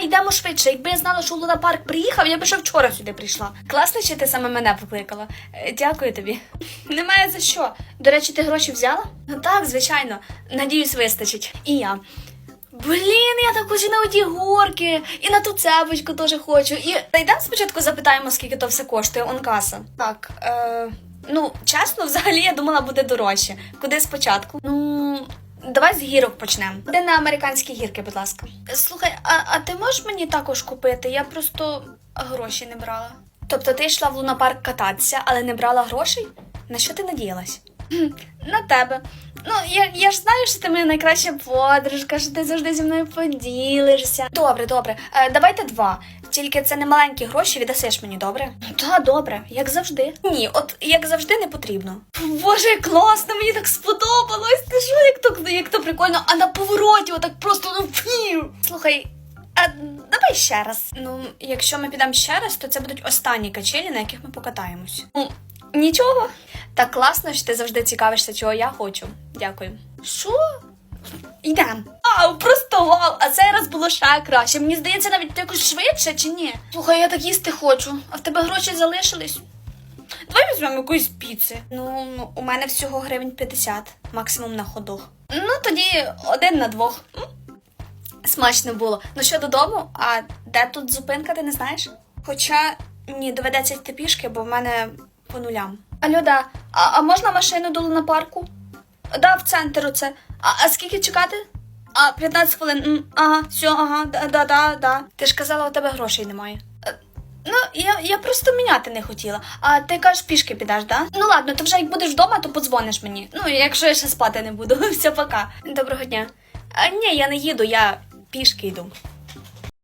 йдемо швидше. Якби я знала, що Луна Парк приїхав, я б ще вчора сюди прийшла. Класно, що ти саме мене покликала. Е, Дякую тобі. Немає за що. До речі, ти гроші взяла? Ну так, звичайно. Надіюсь, вистачить. І я. Блін, я так хочу на оті горки, і на ту цепочку теж хочу. І та йдемо спочатку запитаємо, скільки то все коштує, он каса. Так, е, ну, чесно, взагалі я думала, буде дорожче. Куди спочатку? Ну, давай з гірок почнемо. Де на американські гірки, будь ласка. Слухай, а, а ти можеш мені також купити? Я просто гроші не брала. Тобто ти йшла в лунапарк кататися, але не брала грошей? На що ти надіялась? На тебе. Ну, я, я ж знаю, що ти моя найкраща подружка, що ти завжди зі мною поділишся. Добре, добре. Е, давайте два. Тільки це не маленькі гроші, віддасиш мені, добре? Та, добре, як завжди. Ні, от як завжди не потрібно. Боже, класно, мені так сподобалось. Ти що, як то, як то прикольно, а на повороті отак просто ну фів. Слухай. А давай ще раз. Ну, якщо ми підемо ще раз, то це будуть останні качелі, на яких ми покатаємось. Ну, нічого. Так класно, що ти завжди цікавишся, чого я хочу. Дякую. Що? Йдем. Вау, просто вау! А цей раз було ще краще. Мені здається, навіть якось швидше чи ні? Слухай, я так їсти хочу. А в тебе гроші залишились? Давай візьмемо якоїсь піци. Ну, у мене всього гривень 50, максимум на ходу. Ну, тоді один на двох. М? Смачно було. Ну що додому? А де тут зупинка, ти не знаєш? Хоча ні, доведеться йти пішки, бо в мене по нулям. Алло, да. А, а можна машину до лунапарку? Да, в центр оце. А, а скільки чекати? А, 15 хвилин. Ага, все, ага, да, да, да. Ти ж казала, у тебе грошей немає. Е, Ну, я, я просто міняти не хотіла. А ти кажеш, пішки підеш, да? Ну ладно, то вже як будеш вдома, то подзвониш мені. Ну, якщо я ще спати не буду. Все, пока. Доброго дня. А, ні, я не їду, я пішки йду.